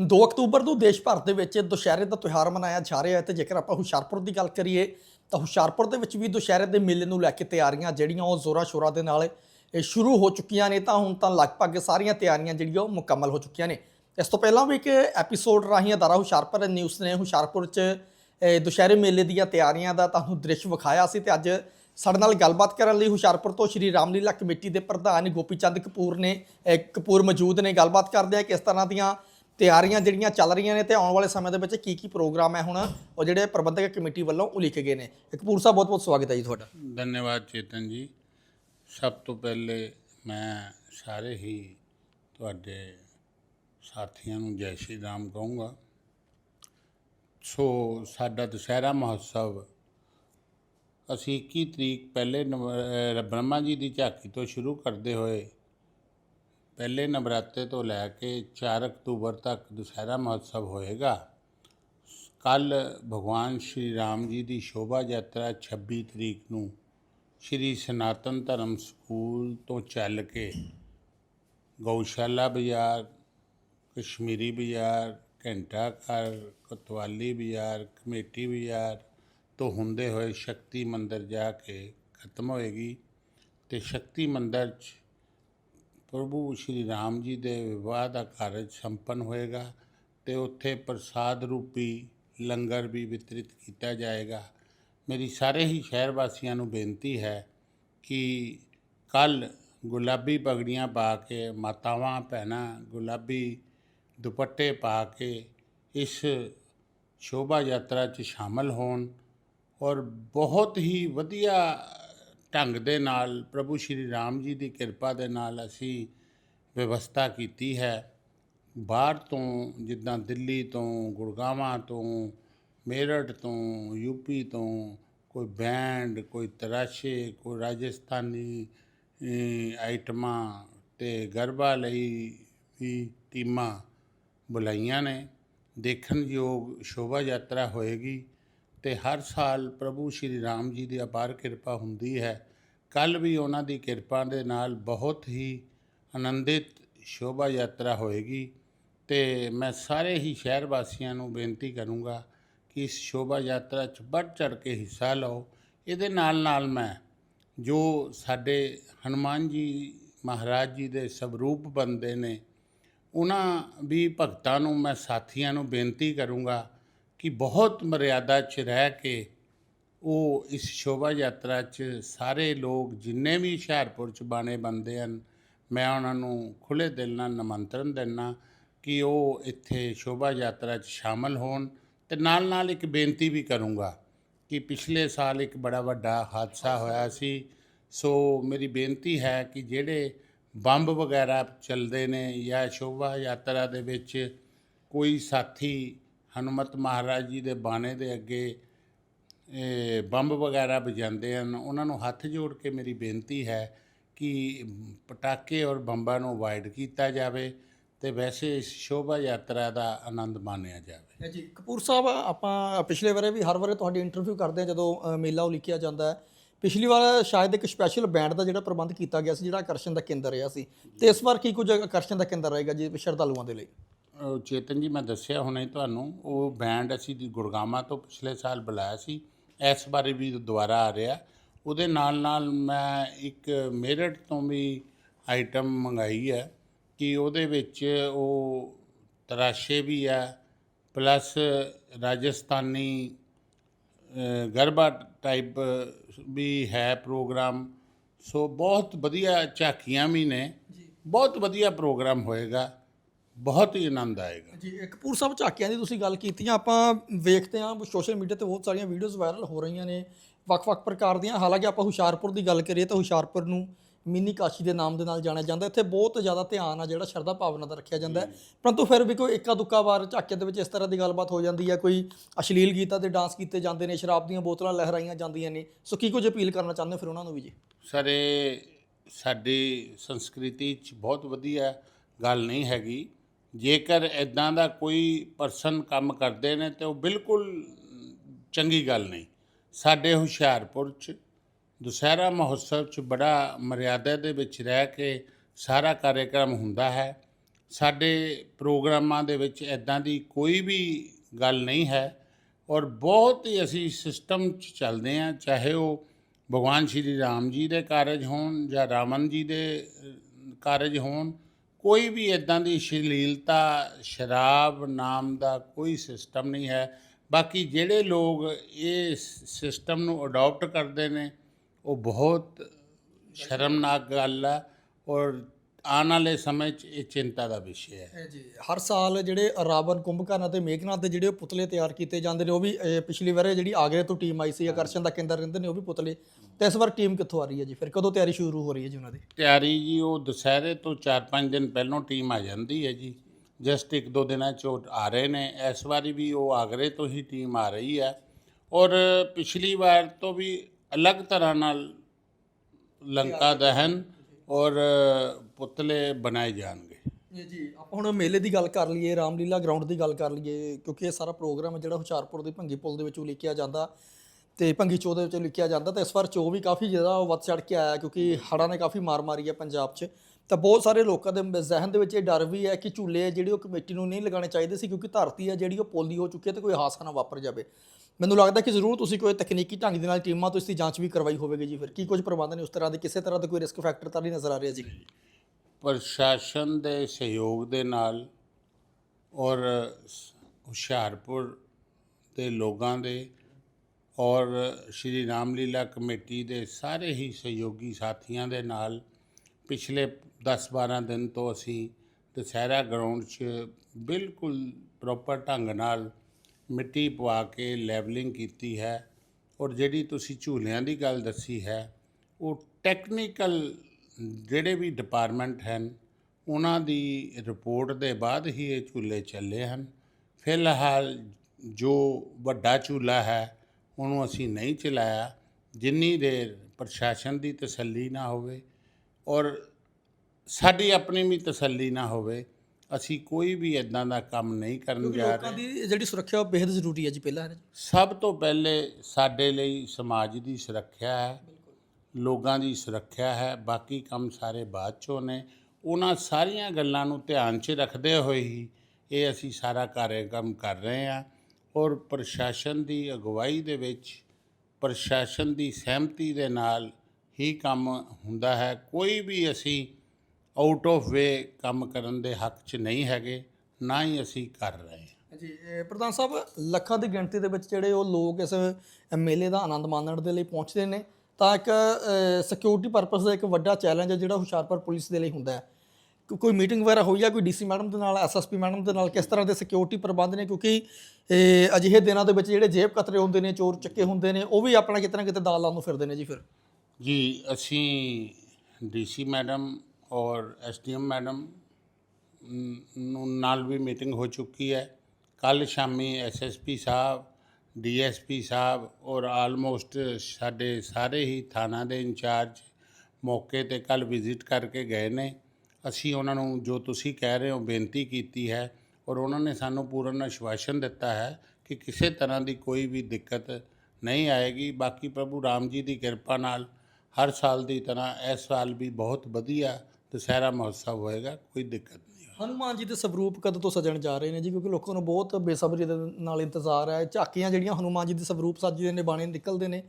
2 October ਨੂੰ ਦੇਸ਼ ਭਰ ਦੇ ਵਿੱਚ ਦੁਸ਼ਹਿਰੇ ਦਾ ਤਿਉਹਾਰ ਮਨਾਇਆ ਜਾ ਰਿਹਾ ਹੈ ਤੇ ਜੇਕਰ ਆਪਾਂ ਹੁਸ਼ਿਆਰਪੁਰ ਦੀ ਗੱਲ ਕਰੀਏ, ਤਾਂ ਹੁਸ਼ਿਆਰਪੁਰ ਦੇ ਵਿੱਚ ਵੀ ਦੁਸ਼ਹਿਰੇ ਦੇ ਮੇਲੇ ਨੂੰ ਲੈ ਕੇ ਤਿਆਰੀਆਂ ਜਿਹੜੀਆਂ ਉਹ ਜ਼ੋਰਾਂ ਸ਼ੋਰਾਂ ਦੇ ਨਾਲ ਸ਼ੁਰੂ ਹੋ ਚੁੱਕੀਆਂ ਨੇ, ਤਾਂ ਹੁਣ ਤਾਂ ਲਗਭਗ ਸਾਰੀਆਂ ਤਿਆਰੀਆਂ ਜਿਹੜੀਆਂ ਉਹ ਮੁਕੰਮਲ ਹੋ ਚੁੱਕੀਆਂ ਨੇ। ਇਸ ਤੋਂ ਪਹਿਲਾਂ ਵੀ ਇੱਕ ਐਪੀਸੋਡ ਰਾਹੀਂ ਅਦਾਰਾ ਹੁਸ਼ਿਆਰਪੁਰ ਨਿਊਜ਼ ਨੇ ਹੁਸ਼ਿਆਰਪੁਰ 'ਚ ਦੁਸ਼ਹਿਰੇ ਮੇਲੇ ਦੀਆਂ ਤਿਆਰੀਆਂ ਦਾ ਤੁਹਾਨੂੰ ਦ੍ਰਿਸ਼ ਵਿਖਾਇਆ ਸੀ ਤੇ ਅੱਜ ਸਾਡੇ ਨਾਲ ਗੱਲਬਾਤ ਕਰਨ ਲਈ ਹੁਸ਼ਿਆਰਪੁਰ ਤੋਂ ਸ਼੍ਰੀ ਰਾਮਲੀਲਾ ਕਮੇਟੀ ਦੇ ਪ੍ਰਧਾਨ ਗੋਪੀ ਚੰਦ ਕਪੂਰ ਨੇ ਕਪੂਰ ਮੌਜੂਦ ਨੇ। ਗੱਲਬਾਤ ਕਰਦੇ ਆ ਕਿਸ ਤਰ੍ਹਾਂ ਦੀਆਂ ਤਿਆਰੀਆਂ ਜਿਹੜੀਆਂ ਚੱਲ ਰਹੀਆਂ ਨੇ ਤੇ ਆਉਣ ਵਾਲੇ ਸਮੇਂ ਦੇ ਵਿੱਚ ਕੀ ਕੀ ਪ੍ਰੋਗਰਾਮ ਹੈ ਹੁਣ, ਉਹ ਜਿਹੜੇ ਪ੍ਰਬੰਧਕ ਕਮੇਟੀ ਵੱਲੋਂ ਉਲੀਕੇ ਗਏ ਨੇ। ਕਪੂਰ ਸਾਹਿਬ ਬਹੁਤ ਬਹੁਤ ਸਵਾਗਤ ਹੈ ਜੀ ਤੁਹਾਡਾ। ਧੰਨਵਾਦ ਚੇਤਨ ਜੀ। ਸਭ ਤੋਂ ਪਹਿਲੇ ਮੈਂ ਸਾਰੇ ਹੀ ਤੁਹਾਡੇ ਸਾਥੀਆਂ ਨੂੰ ਜੈ ਸ਼੍ਰੀ ਰਾਮ ਕਹੂੰਗਾ। ਸੋ ਸਾਡਾ ਦੁਸਹਿਰਾ ਮਹੋਤਸਵ, ਅਸੀਂ 21 ਤਰੀਕ ਪਹਿਲੇ ਨਵ- ਬ੍ਰਹਮਾ ਜੀ ਦੀ ਝਾਕੀ ਤੋਂ ਸ਼ੁਰੂ ਕਰਦੇ ਹੋਏ ਪਹਿਲੇ ਨਵਰਾਤੇ ਤੋਂ ਲੈ ਕੇ 4 ਅਕਤੂਬਰ ਤੱਕ ਦੁਸਹਿਰਾ ਮਹੋਤਸਵ ਹੋਏਗਾ। ਕੱਲ ਭਗਵਾਨ ਸ਼੍ਰੀ ਰਾਮ ਜੀ ਦੀ ਸ਼ੋਭਾ ਯਾਤਰਾ 26 ਤਰੀਕ ਨੂੰ ਸ਼੍ਰੀ ਸਨਾਤਨ ਧਰਮ ਸਕੂਲ ਤੋਂ ਚੱਲ ਕੇ ਗਊਸ਼ਾਲਾ ਬਾਜ਼ਾਰ, ਕਸ਼ਮੀਰੀ ਬਾਜ਼ਾਰ, ਘੰਟਾ ਘਰ, ਕੋਤਵਾਲੀ ਬਾਜ਼ਾਰ, ਕਮੇਟੀ ਬਾਜ਼ਾਰ ਤੋਂ ਹੁੰਦੇ ਹੋਏ ਸ਼ਕਤੀ ਮੰਦਰ ਜਾ ਕੇ ਖਤਮ ਹੋਏਗੀ ਤੇ ਸ਼ਕਤੀ ਮੰਦਰ 'ਚ ਪ੍ਰਭੂ ਸ਼੍ਰੀ ਰਾਮ ਜੀ ਦੇ ਵਿਵਾਹ ਦਾ ਕਾਰਜ ਸੰਪੰਨ ਹੋਏਗਾ ਤੇ ਉੱਥੇ ਪ੍ਰਸਾਦ ਰੂਪੀ ਲੰਗਰ ਵੀ ਵਿਤਰਿਤ ਕੀਤਾ ਜਾਏਗਾ। ਮੇਰੀ ਸਾਰੇ ਹੀ ਸ਼ਹਿਰ ਵਾਸੀਆਂ ਨੂੰ ਬੇਨਤੀ ਹੈ ਕਿ ਕੱਲ ਗੁਲਾਬੀ ਪਗੜੀਆਂ ਪਾ ਕੇ, ਮਾਤਾਵਾਂ, ਭੈਣਾਂ ਗੁਲਾਬੀ ਦੁਪੱਟੇ ਪਾ ਕੇ ਇਸ ਸ਼ੋਭਾ ਯਾਤਰਾ 'ਚ ਸ਼ਾਮਲ ਹੋਣ ਔਰ ਬਹੁਤ ਹੀ ਵਧੀਆ ਢੰਗ ਦੇ ਨਾਲ, ਪ੍ਰਭੂ ਸ਼੍ਰੀ ਰਾਮ ਜੀ ਦੀ ਕਿਰਪਾ ਦੇ ਨਾਲ ਅਸੀਂ ਵਿਵਸਥਾ ਕੀਤੀ ਹੈ। ਬਾਹਰ ਤੋਂ ਜਿੱਦਾਂ ਦਿੱਲੀ ਤੋਂ, ਗੁੜਗਾਵਾਂ ਤੋਂ, ਮੇਰਠ ਤੋਂ ਯੂਪੀ ਤੋਂ ਕੋਈ ਬੈਂਡ, ਕੋਈ ਤਰਾਸ਼ੇ, ਕੋਈ ਰਾਜਸਥਾਨੀ ਆਈਟਮਾਂ ਤੇ ਗਰਬਾ ਲਈ ਵੀ ਟੀਮਾਂ ਬੁਲਾਈਆਂ ਨੇ। ਦੇਖਣਯੋਗ ਸ਼ੋਭਾ ਯਾਤਰਾ ਹੋਏਗੀ। ਤੇ ਹਰ ਸਾਲ ਪ੍ਰਭੂ ਸ਼੍ਰੀ ਰਾਮ ਜੀ ਦੀ ਅਪਾਰ ਕਿਰਪਾ ਹੁੰਦੀ ਹੈ। ਕੱਲ ਵੀ ਉਹਨਾਂ ਦੀ ਕਿਰਪਾ ਦੇ ਨਾਲ ਬਹੁਤ ਹੀ ਆਨੰਦਿਤ ਸ਼ੋਭਾ ਯਾਤਰਾ ਹੋਏਗੀ ਤੇ ਮੈਂ ਸਾਰੇ ਹੀ ਸ਼ਹਿਰ ਵਾਸੀਆਂ ਨੂੰ ਬੇਨਤੀ ਕਰੂੰਗਾ ਕਿ ਇਸ ਸ਼ੋਭਾ ਯਾਤਰਾ 'ਚ ਵੱਧ ਚੜ ਕੇ ਹਿੱਸਾ ਲਓ। ਇਹਦੇ ਨਾਲ ਨਾਲ ਮੈਂ ਜੋ ਸਾਡੇ ਹਨੂਮਾਨ ਜੀ ਮਹਾਰਾਜ ਜੀ ਦੇ ਸਵਰੂਪ ਬੰਦੇ ਨੇ, ਉਹਨਾਂ ਵੀ ਭਗਤਾਂ ਨੂੰ, ਮੈਂ ਸਾਥੀਆਂ ਨੂੰ ਬੇਨਤੀ ਕਰੂੰਗਾ ਕਿ ਬਹੁਤ ਮਰਿਆਦਾ 'ਚ ਰਹਿ ਕੇ ਉਹ ਇਸ ਸ਼ੋਭਾ ਯਾਤਰਾ 'ਚ ਸਾਰੇ ਲੋਕ ਜਿੰਨੇ ਵੀ ਹੁਸ਼ਿਆਰਪੁਰ 'ਚ ਬਾਣੇ ਬੰਦੇ ਹਨ, ਮੈਂ ਉਹਨਾਂ ਨੂੰ ਖੁੱਲੇ ਦਿਲ ਨਾਲ ਨਿਮੰਤਰਣ ਦਿੰਦਾ ਕਿ ਉਹ ਇੱਥੇ ਸ਼ੋਭਾ ਯਾਤਰਾ 'ਚ ਸ਼ਾਮਲ ਹੋਣ ਤੇ ਨਾਲ ਨਾਲ ਇੱਕ ਬੇਨਤੀ ਵੀ ਕਰੂੰਗਾ ਕਿ ਪਿਛਲੇ ਸਾਲ ਇੱਕ ਬੜਾ ਵੱਡਾ ਹਾਦਸਾ ਹੋਇਆ ਸੀ। ਸੋ ਮੇਰੀ ਬੇਨਤੀ ਹੈ ਕਿ ਜਿਹੜੇ ਬੰਬ ਵਗੈਰਾ ਚੱਲਦੇ ਨੇ ਜਾਂ ਸ਼ੋਭਾ ਯਾਤਰਾ ਦੇ ਵਿੱਚ ਕੋਈ ਸਾਥੀ ਹਨੂਮਤ ਮਹਾਰਾਜ ਜੀ ਦੇ ਬਾਣੇ ਦੇ ਅੱਗੇ ਬੰਬ ਵਗੈਰਾ ਵਜਾਉਂਦੇ ਹਨ। ਉਹਨਾਂ ਨੂੰ ਹੱਥ ਜੋੜ ਕੇ ਮੇਰੀ ਬੇਨਤੀ ਹੈ ਕਿ ਪਟਾਕੇ ਔਰ ਬੰਬਾਂ ਨੂੰ ਅਵਾਇਡ ਕੀਤਾ ਜਾਵੇ ਤੇ ਵੈਸੇ ਇਸ ਸ਼ੋਭਾ ਯਾਤਰਾ ਦਾ ਆਨੰਦ ਮਾਣਿਆ ਜਾਵੇ। ਜੀ, ਕਪੂਰ ਸਾਹਿਬ, ਆਪਾਂ ਪਿਛਲੇ ਵਾਰੇ ਵੀ ਹਰ ਵਾਰੇ ਤੁਹਾਡੀ ਇੰਟਰਵਿਊ ਕਰਦੇ ਹਾਂ ਜਦੋਂ ਮੇਲਾ ਉਲੀਕਿਆ ਜਾਂਦਾ ਹੈ। ਪਿਛਲੀ ਵਾਰ ਸ਼ਾਇਦ ਇੱਕ ਸਪੈਸ਼ਲ ਬੈਂਡ ਦਾ ਜਿਹੜਾ ਪ੍ਰਬੰਧ ਕੀਤਾ ਗਿਆ ਸੀ, ਜਿਹੜਾ ਆਕਰਸ਼ਣ ਦਾ ਕੇਂਦਰ ਰਿਹਾ ਸੀ। ਤੇ ਇਸ ਵਾਰ ਕੀ ਕੁਝ ਆਕਰਸ਼ਣ ਦਾ ਕੇਂਦਰ ਰਹੇਗਾ ਜੀ ਸ਼ਰਧਾਲੂਆਂ ਦੇ ਲਈ? ਚੇਤਨ ਜੀ ਮੈਂ ਦੱਸਿਆ ਹੁਣੇ ਤੁਹਾਨੂੰ ਉਹ ਬੈਂਡ ਅਸੀਂ ਦੀ ਗੁੜਗਾਵਾਂ ਤੋਂ ਪਿਛਲੇ ਸਾਲ ਬੁਲਾਇਆ ਸੀ। ਇਸ ਬਾਰੇ ਵੀ ਦੁਬਾਰਾ ਆ ਰਿਹਾ। ਉਹਦੇ ਨਾਲ ਨਾਲ ਮੈਂ ਇੱਕ ਮੇਰਠ ਤੋਂ ਵੀ ਆਈਟਮ ਮੰਗਾਈ ਹੈ ਕਿ ਉਹਦੇ ਵਿੱਚ ਉਹ ਤਰਾਸ਼ੇ ਵੀ ਹੈ ਪਲੱਸ ਰਾਜਸਥਾਨੀ ਗਰਬਾ ਟਾਈਪ ਵੀ ਹੈ ਪ੍ਰੋਗਰਾਮ ਸੋ ਬਹੁਤ ਵਧੀਆ ਝਾਕੀਆਂ ਵੀ ਨੇ। ਬਹੁਤ ਵਧੀਆ ਪ੍ਰੋਗਰਾਮ ਹੋਏਗਾ। ਬਹੁਤ ਹੀ ਆਨੰਦ ਆਏਗਾ। ਜੀ ਕਪੂਰ ਸਾਹਿਬ ਝਾਕੀਆਂ ਦੀ ਤੁਸੀਂ ਗੱਲ ਕੀਤੀ ਆ ਆਪਾਂ ਵੇਖਦੇ ਹਾਂ ਸੋਸ਼ਲ ਮੀਡੀਆ ਤੇ ਬਹੁਤ ਸਾਰੀਆਂ ਵੀਡੀਓਜ਼ ਵਾਇਰਲ ਹੋ ਰਹੀਆਂ ਨੇ। ਵੱਖ-ਵੱਖ ਪ੍ਰਕਾਰ ਦੀਆਂ ਹਾਲਾਂਕਿ ਆਪਾਂ ਹੁਸ਼ਿਆਰਪੁਰ ਦੀ ਗੱਲ ਕਰੀਏ ਤਾਂ ਹੁਸ਼ਿਆਰਪੁਰ ਨੂੰ ਮਿੰਨੀ ਕਾਸ਼ੀ ਦੇ ਨਾਮ ਦੇ ਨਾਲ ਜਾਣਿਆ ਜਾਂਦਾ। ਇੱਥੇ ਬਹੁਤ ਜ਼ਿਆਦਾ ਧਿਆਨ ਆ ਜਿਹੜਾ ਸ਼ਰਧਾ ਭਾਵਨਾ ਦਾ ਰੱਖਿਆ ਜਾਂਦਾ ਪਰੰਤੂ ਫਿਰ ਵੀ ਕੋਈ ਇੱਕਾ ਦੁੱਕਾ ਵਾਰ ਝਾਕੇ ਦੇ ਵਿੱਚ ਇਸ ਤਰ੍ਹਾਂ ਦੀ ਗੱਲਬਾਤ ਹੋ ਜਾਂਦੀ ਹੈ ਕੋਈ ਅਸ਼ਲੀਲ ਗੀਤਾਂ ਤੇ ਡਾਂਸ ਕੀਤੇ ਜਾਂਦੇ ਨੇ ਸ਼ਰਾਬ ਦੀਆਂ ਬੋਤਲਾਂ ਲਹਿਰਾਈਆਂ ਜਾਂਦੀਆਂ ਨੇ। ਸੋ ਕੀ ਕੁਝ ਅਪੀਲ ਕਰਨਾ ਚਾਹੁੰਦੇ ਹੋ ਫਿਰ ਉਹਨਾਂ ਨੂੰ ਵੀ ਜੀ? ਸਰ ਇਹ ਸਾਡੀ ਸੰਸਕ੍ਰਿਤੀ 'ਚ ਬਹੁਤ ਵਧੀਆ ਗੱਲ ਨਹੀਂ ਹੈਗੀ। ਜੇਕਰ ਇਦਾਂ ਦਾ ਕੋਈ ਪਰਸਨ ਕੰਮ ਕਰਦੇ ਨੇ ਤੇ ਉਹ ਬਿਲਕੁਲ ਚੰਗੀ ਗੱਲ ਨਹੀਂ। ਸਾਡੇ ਹੁਸ਼ਿਆਰਪੁਰ 'ਚ, ਦੁਸਹਿਰਾ ਮਹੋਤਸਵ 'ਚ ਬੜਾ ਮਰਿਆਦਾ ਦੇ ਵਿੱਚ ਰਹਿ ਕੇ ਸਾਰਾ ਕਾਰਜਕ੍ਰਮ ਹੁੰਦਾ ਹੈ। ਸਾਡੇ ਪ੍ਰੋਗਰਾਮਾਂ ਦੇ ਵਿੱਚ ਇਦਾਂ ਦੀ ਕੋਈ ਵੀ ਗੱਲ ਨਹੀਂ ਹੈ ਔਰ ਬਹੁਤ ਹੀ ਅਸੀਂ ਸਿਸਟਮ 'ਚ ਚੱਲਦੇ ਹਾਂ, ਚਾਹੇ ਉਹ ਭਗਵਾਨ ਸ਼੍ਰੀ ਰਾਮ ਜੀ ਦੇ ਕਾਰਜ ਹੋਣ ਜਾਂ ਰਾਮਨ ਜੀ ਦੇ ਕਾਰਜ ਹੋਣ। ਕੋਈ ਵੀ ਇਦਾਂ ਦੀ ਸ਼ਲੀਲਤਾ ਸ਼ਰਾਬ ਨਾਮ ਦਾ ਕੋਈ ਸਿਸਟਮ ਨਹੀਂ ਹੈ। ਬਾਕੀ ਜਿਹੜੇ ਲੋਕ ਇਹ ਸਿਸਟਮ ਨੂੰ ਅਡਾਪਟ ਕਰਦੇ ਨੇ, ਉਹ ਬਹੁਤ ਸ਼ਰਮਨਾਕ ਗੱਲ ਆ ਔਰ ਆਉਣ ਵਾਲੇ ਸਮੇਂ 'ਚ ਇਹ ਚਿੰਤਾ ਦਾ ਵਿਸ਼ਾ ਹੈ। ਜੀ ਹਰ ਸਾਲ ਜਿਹੜੇ ਰਾਵਣ ਕੁੰਭਕਰਨ ਅਤੇ ਮੇਘਨਾਥ ਦੇ ਜਿਹੜੇ ਪੁਤਲੇ ਤਿਆਰ ਕੀਤੇ ਜਾਂਦੇ ਨੇ ਉਹ ਵੀ ਪਿਛਲੀ ਵਾਰ ਜਿਹੜੀ ਆਗਰੇ ਤੋਂ ਟੀਮ ਆਈ ਸੀ ਆਕਰਸ਼ਣ ਦਾ ਕੇਂਦਰ ਰਹਿੰਦੇ ਨੇ ਉਹ ਵੀ ਪੁਤਲੇ। ਤੇ ਇਸ ਵਾਰ ਟੀਮ ਕਿੱਥੋਂ ਆ ਰਹੀ ਹੈ ਜੀ? ਫਿਰ ਕਦੋਂ ਤਿਆਰੀ ਸ਼ੁਰੂ ਹੋ ਰਹੀ ਹੈ ਜੀ ਉਹਨਾਂ ਦੀ? ਤਿਆਰੀ ਜੀ ਉਹ ਦੁਸਹਿਰੇ ਤੋਂ 4-5 ਦਿਨ ਪਹਿਲਾਂ ਟੀਮ ਆ ਜਾਂਦੀ ਹੈ ਜੀ। ਜਸਟ ਇੱਕ ਦੋ ਦਿਨਾਂ 'ਚ ਉਹ ਆ ਰਹੇ ਨੇ। ਇਸ ਵਾਰੀ ਵੀ ਉਹ ਆਗਰੇ ਤੋਂ ਹੀ ਟੀਮ ਆ ਰਹੀ ਹੈ। ਔਰ ਪਿਛਲੀ ਵਾਰ ਤੋਂ ਵੀ ਅਲੱਗ ਤਰ੍ਹਾਂ ਨਾਲ ਲੰਕਾ ਦਹਨ ਔਰ ਪੁਤਲੇ ਬਣਾਏ ਜਾਣਗੇ। ਜੀ ਜੀ, ਆਪਾਂ ਹੁਣ ਮੇਲੇ ਦੀ ਗੱਲ ਕਰ ਲਈਏ, ਰਾਮਲੀਲਾ ਗਰਾਊਂਡ ਦੀ ਗੱਲ ਕਰ ਲਈਏ, ਕਿਉਂਕਿ ਇਹ ਸਾਰਾ ਪ੍ਰੋਗਰਾਮ ਹੈ ਜਿਹੜਾ ਹੁਸ਼ਿਆਰਪੁਰ ਦੇ ਭੰਗੀ ਪੁਲ ਦੇ ਵਿੱਚੋਂ ਲਿਖਿਆ ਜਾਂਦਾ ਤੇ ਭੰਗੀ ਚੋ ਦੇ ਵਿੱਚੋਂ ਲਿਖਿਆ ਜਾਂਦਾ ਤਾਂ ਇਸ ਵਾਰ ਚੋਅ ਵੀ ਕਾਫੀ ਜ਼ਿਆਦਾ ਵੱਧ ਚੜ ਕੇ ਆਇਆ ਕਿਉਂਕਿ ਹੜ੍ਹਾਂ ਨੇ ਕਾਫੀ ਮਾਰ ਮਾਰੀ ਹੈ ਪੰਜਾਬ 'ਚ। ਤਾਂ ਬਹੁਤ ਸਾਰੇ ਲੋਕਾਂ ਦੇ ਜ਼ਿਹਨ ਦੇ ਵਿੱਚ ਇਹ ਡਰ ਵੀ ਹੈ ਕਿ ਝੂਲੇ ਆ, ਜਿਹੜੇ ਉਹ ਕਮੇਟੀ ਨੂੰ ਨਹੀਂ ਲਗਾਉਣੇ ਚਾਹੀਦੇ ਸੀ ਕਿਉਂਕਿ ਧਰਤੀ ਹੈ ਜਿਹੜੀ ਉਹ ਪੋਲੀ ਹੋ ਚੁੱਕੀ ਹੈ ਤੇ ਕੋਈ ਹਾਦਸਾ ਨਾ ਵਾਪਰ ਜਾਵੇ। ਮੈਨੂੰ ਲੱਗਦਾ ਕਿ ਜ਼ਰੂਰ ਤੁਸੀਂ ਕੋਈ ਤਕਨੀਕੀ ਢੰਗ ਦੇ ਨਾਲ ਟੀਮਾਂ ਤੋਂ ਇਸ ਦੀ ਜਾਂਚ ਵੀ ਕਰਵਾਈ ਹੋਵੇਗੀ ਜੀ ਫਿਰ। ਕੀ ਕੁਝ ਪ੍ਰਬੰਧ ਨੇ ਉਸ ਤਰ੍ਹਾਂ ਦੇ? ਕਿਸੇ ਤਰ੍ਹਾਂ ਦਾ ਕੋਈ ਰਿਸਕ ਫੈਕਟਰ ਤਾਂ ਨਹੀਂ ਨਜ਼ਰ ਆ ਰਿਹਾ ਜੀ? ਪ੍ਰਸ਼ਾਸਨ ਦੇ ਸਹਿਯੋਗ ਦੇ ਨਾਲ ਔਰ ਹੁਸ਼ਿਆਰਪੁਰ ਦੇ ਲੋਕਾਂ ਦੇ ਔਰ ਸ਼੍ਰੀ ਰਾਮਲੀਲਾ ਕਮੇਟੀ ਦੇ ਸਾਰੇ ਹੀ ਸਹਿਯੋਗੀ ਸਾਥੀਆਂ ਦੇ ਨਾਲ ਪਿਛਲੇ 10-12 ਦਿਨ ਤੋਂ ਅਸੀਂ ਦੁਸਹਿਰਾ ਗਰਾਊਂਡ 'ਚ ਬਿਲਕੁਲ ਪ੍ਰੋਪਰ ਢੰਗ ਨਾਲ ਮਿੱਟੀ ਪਵਾ ਕੇ ਲੈਵਲਿੰਗ ਕੀਤੀ ਹੈ ਔਰ ਜਿਹੜੀ ਤੁਸੀਂ ਝੂਲਿਆਂ ਦੀ ਗੱਲ ਦੱਸੀ ਹੈ, ਉਹ ਟੈਕਨੀਕਲ ਜਿਹੜੇ ਵੀ ਡਿਪਾਰਟਮੈਂਟ ਹਨ, ਉਹਨਾਂ ਦੀ ਰਿਪੋਰਟ ਦੇ ਬਾਅਦ ਹੀ ਇਹ ਝੂਲੇ ਚੱਲੇ ਹਨ। ਫਿਲਹਾਲ ਜੋ ਵੱਡਾ ਝੂਲਾ ਹੈ, ਉਹਨੂੰ ਅਸੀਂ ਨਹੀਂ ਚਲਾਇਆ। ਜਿੰਨੀ ਦੇਰ ਪ੍ਰਸ਼ਾਸਨ ਦੀ ਤਸੱਲੀ ਨਾ ਹੋਵੇ ਔਰ ਸਾਡੀ ਆਪਣੀ ਵੀ ਤਸੱਲੀ ਨਾ ਹੋਵੇ ਅਸੀਂ ਕੋਈ ਵੀ ਇਦਾਂ ਦਾ ਕੰਮ ਨਹੀਂ ਕਰਨ ਜਾ ਲੋਕਾਂ ਰਹੇ। ਦੀ ਜਿਹੜੀ ਸੁਰੱਖਿਆ ਉਹ ਬੇहद ਜ਼ਰੂਰੀ ਹੈ ਜੀ ਪਹਿਲਾਂ ਹੈ ਸਭ ਤੋਂ ਪਹਿਲੇ ਸਾਡੇ ਲਈ ਸਮਾਜ ਦੀ ਸੁਰੱਖਿਆ ਹੈ ਲੋਕਾਂ ਦੀ ਸੁਰੱਖਿਆ ਹੈ ਬਾਕੀ ਕੰਮ ਸਾਰੇ ਬਾਅਦ ਚੋਂ ਨੇ। ਉਹਨਾਂ ਸਾਰੀਆਂ ਗੱਲਾਂ ਨੂੰ ਧਿਆਨ 'ਚ ਰੱਖਦੇ ਹੋਏ ਹੀ ਇਹ ਅਸੀਂ ਸਾਰਾ ਕਾਰਜਕ੍ਰਮ ਕਰ ਰਹੇ ਹਾਂ ਔਰ ਪ੍ਰਸ਼ਾਸਨ ਦੀ ਅਗਵਾਈ ਦੇ ਵਿੱਚ ਪ੍ਰਸ਼ਾਸਨ ਦੀ ਸਹਿਮਤੀ ਦੇ ਨਾਲ ਹੀ ਕੰਮ ਹੁੰਦਾ ਹੈ। ਕੋਈ ਵੀ ਅਸੀਂ ਆਊਟ ਆਫ ਵੇ ਕੰਮ ਕਰਨ ਦੇ ਹੱਕ 'ਚ ਨਹੀਂ ਹੈਗੇ ਨਾ ਹੀ ਅਸੀਂ ਕਰ ਰਹੇ ਹਾਂ। ਜੀ ਪ੍ਰਧਾਨ ਸਾਹਿਬ ਲੱਖਾਂ ਦੀ ਗਿਣਤੀ ਦੇ ਵਿੱਚ ਜਿਹੜੇ ਉਹ ਲੋਕ ਇਸ ਮੇਲੇ ਦਾ ਆਨੰਦ ਮਾਣਨ ਦੇ ਲਈ ਪਹੁੰਚਦੇ ਨੇ ਤਾਂ ਇੱਕ ਸਿਕਿਉਰਿਟੀ ਪਰਪਸ ਦਾ ਇੱਕ ਵੱਡਾ ਚੈਲੰਜ ਹੈ ਜਿਹੜਾ ਹੁਸ਼ਿਆਰਪੁਰ ਪੁਲਿਸ ਦੇ ਲਈ ਹੁੰਦਾ ਹੈ। ਕੋਈ ਮੀਟਿੰਗ ਵਗੈਰਾ ਹੋਈ ਆ ਕੋਈ ਡੀਸੀ ਮੈਡਮ ਦੇ ਨਾਲ ਐਸਐਸਪੀ ਮੈਡਮ ਦੇ ਨਾਲ ਕਿਸ ਤਰ੍ਹਾਂ ਦੇ ਸਿਕਿਉਰਿਟੀ ਪ੍ਰਬੰਧ ਨੇ? ਕਿਉਂਕਿ ਅਜਿਹੇ ਦਿਨਾਂ ਦੇ ਵਿੱਚ ਜਿਹੜੇ ਜੇਬ ਕਤਰੇ ਹੁੰਦੇ ਨੇ ਚੋਰ ਚੱਕੇ ਹੁੰਦੇ ਨੇ ਉਹ ਵੀ ਆਪਣਾ ਕਿਤੇ ਨਾ ਕਿਤੇ ਦਾਲ ਲਾਉਣ ਨੂੰ ਫਿਰਦੇ ਨੇ ਜੀ ਫਿਰ। ਜੀ ਅਸੀਂ ਡੀਸੀ ਮੈਡਮ ਔਰ ਐਸਡੀਐਮ ਮੈਡਮ ਨੂੰ ਨਾਲ ਵੀ ਮੀਟਿੰਗ ਹੋ ਚੁੱਕੀ ਹੈ। ਕੱਲ ਸ਼ਾਮੀ ਐਸਐਸਪੀ ਸਾਹਿਬ ਡੀਐਸਪੀ ਸਾਹਿਬ ਔਰ ਆਲਮੋਸਟ ਸਾਡੇ ਸਾਰੇ ਹੀ ਥਾਣਾ ਦੇ ਇੰਚਾਰਜ ਮੌਕੇ ਤੇ ਕੱਲ ਵਿਜ਼ਿਟ ਕਰਕੇ ਗਏ ਨੇ। ਅਸੀਂ ਉਹਨਾਂ ਨੂੰ ਜੋ ਤੁਸੀਂ ਕਹਿ ਰਹੇ ਹੋ ਬੇਨਤੀ ਕੀਤੀ ਹੈ ਔਰ ਉਹਨਾਂ ਨੇ ਸਾਨੂੰ ਪੂਰਨ ਅਸ਼ਵਾਸਨ ਦਿੱਤਾ ਹੈ ਕਿ ਕਿਸੇ ਤਰ੍ਹਾਂ ਦੀ ਕੋਈ ਵੀ ਦਿੱਕਤ ਨਹੀਂ ਆਏਗੀ। ਬਾਕੀ ਪ੍ਰਭੂ ਰਾਮ ਜੀ ਦੀ ਕਿਰਪਾ ਨਾਲ ਹਰ ਸਾਲ ਦੀ ਤਰ੍ਹਾਂ ਇਸ ਸਾਲ ਵੀ ਬਹੁਤ ਵਧੀਆ ਦੁਸਹਿਰਾ ਮਹੋਤਸਵ ਹੋਏਗਾ ਕੋਈ ਦਿੱਕਤ ਨਹੀਂ ਹਨੂਮਾਨ ਜੀ ਦੇ ਸਵਰੂਪ ਕਦੋਂ ਤੋਂ ਸਜਣ ਜਾ ਰਹੇ ਨੇ ਜੀ? ਕਿਉਂਕਿ ਲੋਕਾਂ ਨੂੰ ਬਹੁਤ ਬੇਸਬਰੀ ਦੇ ਨਾਲ ਇੰਤਜ਼ਾਰ ਹੈ ਝਾਕੀਆਂ ਜਿਹੜੀਆਂ ਹਨੂਮਾਨ ਜੀ ਦੇ ਸਵਰੂਪ ਸੱਜਦੇ ਨੇ ਬਾਣੇ ਨਿਕਲਦੇ ਨੇ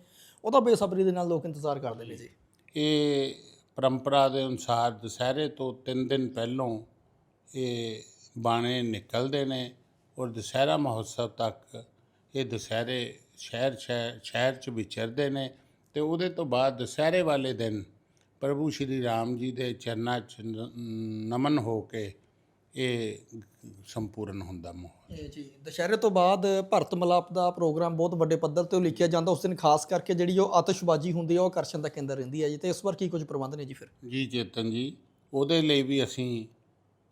ਉਹਦਾ ਬੇਸਬਰੀ ਦੇ ਨਾਲ ਲੋਕ ਇੰਤਜ਼ਾਰ ਕਰਦੇ ਨੇ ਜੀ। ਇਹ ਪਰੰਪਰਾ ਦੇ ਅਨੁਸਾਰ ਦੁਸਹਿਰੇ ਤੋਂ 3 ਦਿਨ ਪਹਿਲਾਂ ਇਹ ਬਾਣੇ ਨਿਕਲਦੇ ਨੇ ਔਰ ਦੁਸਹਿਰਾ ਮਹੋਤਸਵ ਤੱਕ ਇਹ ਦੁਸਹਿਰੇ ਸ਼ਹਿਰ ਸ਼ਹਿਰ ਸ਼ਹਿਰ 'ਚ ਵਿਚਰਦੇ ਨੇ ਤੇ ਉਹਦੇ ਤੋਂ ਬਾਅਦ ਦੁਸਹਿਰੇ ਵਾਲੇ ਦਿਨ ਪ੍ਰਭੂ ਸ਼੍ਰੀ ਰਾਮ ਜੀ ਦੇ ਚਰਨਾਂ 'ਚ ਨਮਨ ਹੋ ਕੇ ਇਹ ਸੰਪੂਰਨ ਹੁੰਦਾ ਮੋਹ ਜੀ ਦੁਸ਼ਹਿਰੇ ਤੋਂ ਬਾਅਦ ਭਰਤ ਮਲਾਪ ਦਾ ਪ੍ਰੋਗਰਾਮ ਬਹੁਤ ਵੱਡੇ ਪੱਧਰ ਤੇ ਲਿਖਿਆ ਜਾਂਦਾ। ਉਸ ਦਿਨ ਖਾਸ ਕਰਕੇ ਜਿਹੜੀ ਉਹ ਆਤਿਸ਼ਬਾਜ਼ੀ ਹੁੰਦੀ ਹੈ ਉਹ ਆਕਰਸ਼ਣ ਦਾ ਕੇਂਦਰ ਰਹਿੰਦੀ ਹੈ ਜੀ। ਤੇ ਇਸ ਵਾਰ ਕੀ ਕੁਝ ਪ੍ਰਬੰਧ ਨੇ ਜੀ ਫਿਰ? ਜੀ ਚੇਤਨ ਜੀ ਉਹਦੇ ਲਈ ਵੀ ਅਸੀਂ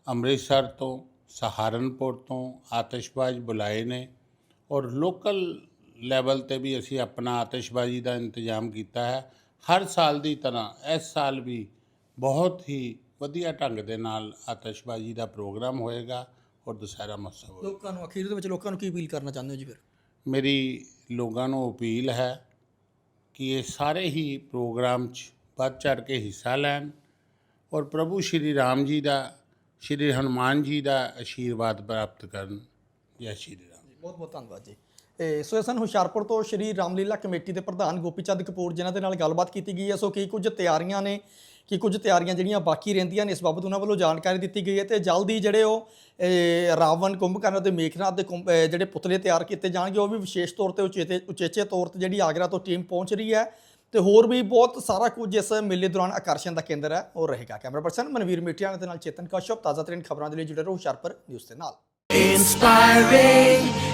ਅੰਮ੍ਰਿਤਸਰ ਤੋਂ ਸਹਾਰਨਪੁਰ ਤੋਂ ਆਤਿਸ਼ਬਾਜ਼ ਬੁਲਾਏ ਨੇ ਔਰ ਲੋਕਲ ਲੈਵਲ ਤੇ ਵੀ ਅਸੀਂ ਆਪਣਾ ਆਤਿਸ਼ਬਾਜ਼ੀ ਦਾ ਇੰਤਜ਼ਾਮ ਕੀਤਾ ਹੈ। ਹਰ ਸਾਲ ਦੀ ਤਰ੍ਹਾਂ ਇਸ ਸਾਲ ਵੀ ਬਹੁਤ ਹੀ ਵਧੀਆ ਢੰਗ ਦੇ ਨਾਲ ਆਤਿਸ਼ਬਾਜ਼ੀ ਦਾ ਪ੍ਰੋਗਰਾਮ ਹੋਏਗਾ ਔਰ ਦੁਸਹਿਰਾ ਮਹੋਤਸਵ ਹੋਏਗਾ। ਲੋਕਾਂ ਨੂੰ ਅਖੀਰ ਦੇ ਵਿੱਚ ਲੋਕਾਂ ਨੂੰ ਕੀ ਅਪੀਲ ਕਰਨਾ ਚਾਹੁੰਦੇ ਹੋ ਜੀ ਫਿਰ? ਮੇਰੀ ਲੋਕਾਂ ਨੂੰ ਅਪੀਲ ਹੈ ਕਿ ਇਹ ਸਾਰੇ ਹੀ ਪ੍ਰੋਗਰਾਮ 'ਚ ਵੱਧ ਚੜ ਕੇ ਹਿੱਸਾ ਲੈਣ ਔਰ ਪ੍ਰਭੂ ਸ਼੍ਰੀ ਰਾਮ ਜੀ ਦਾ ਸ਼੍ਰੀ ਹਨੂਮਾਨ ਜੀ ਦਾ ਆਸ਼ੀਰਵਾਦ ਪ੍ਰਾਪਤ ਕਰਨ। ਜੈ ਸ਼੍ਰੀ ਰਾਮ। ਬਹੁਤ ਬਹੁਤ ਧੰਨਵਾਦ ਜੀ। ਇਹ ਸੋ ਇਹ ਸਨ ਹੁਸ਼ਿਆਰਪੁਰ ਤੋਂ ਸ਼੍ਰੀ ਰਾਮਲੀਲਾ ਕਮੇਟੀ ਦੇ ਪ੍ਰਧਾਨ ਗੋਪੀਚੰਦ ਕਪੂਰ, ਜਿਨ੍ਹਾਂ ਦੇ ਨਾਲ ਗੱਲਬਾਤ ਕੀਤੀ ਗਈ ਹੈ। ਸੋ ਕੀ ਕੁਝ ਤਿਆਰੀਆਂ ਨੇ, ਕੀ ਕੁਝ ਤਿਆਰੀਆਂ ਜਿਹੜੀਆਂ ਬਾਕੀ ਰਹਿੰਦੀਆਂ ਨੇ, ਇਸ ਬਾਬਤ ਉਹਨਾਂ ਵੱਲੋਂ ਜਾਣਕਾਰੀ ਦਿੱਤੀ ਗਈ ਹੈ ਤੇ ਜਲਦੀ ਜਿਹੜੇ ਉਹ ਰਾਵਣ ਕੁੰਭਕਰਨ ਅਤੇ ਮੇਖਨਾਥ ਦੇ ਕੁੰਭ- ਜਿਹੜੇ ਪੁਤਲੇ ਤਿਆਰ ਕੀਤੇ ਜਾਣਗੇ, ਉਹ ਵੀ ਵਿਸ਼ੇਸ਼ ਤੌਰ ਤੇ ਉਚੇਤੇ, ਉਚੇਚੇ ਤੌਰ ਤੇ ਜਿਹੜੀ ਆਗਰਾ ਤੋਂ ਟੀਮ ਪਹੁੰਚ ਰਹੀ ਹੈ ਤੇ ਹੋਰ ਵੀ ਬਹੁਤ ਸਾਰਾ ਕੁਝ ਇਸ ਮੇਲੇ ਦੌਰਾਨ ਆਕਰਸ਼ਣ ਦਾ ਕੇਂਦਰ ਹੈ, ਉਹ ਰਹੇਗਾ। ਕੈਮਰਾ ਪਰਸਨ ਮਨਵੀਰ ਮਿੱਠਿਆਣਾ ਦੇ ਨਾਲ ਚੇਤਨ ਕਸ਼ਯਪ, ਤਾਜ਼ਾ ਤਰੀਨ ਖਬਰਾਂ ਦੇ ਲਈ ਜੁੜੇ ਰਹੋ ਹੁਸ਼ਿਆਰਪੁਰ ਨਿਊਜ਼ ਦੇ ਨਾਲ। Inspiring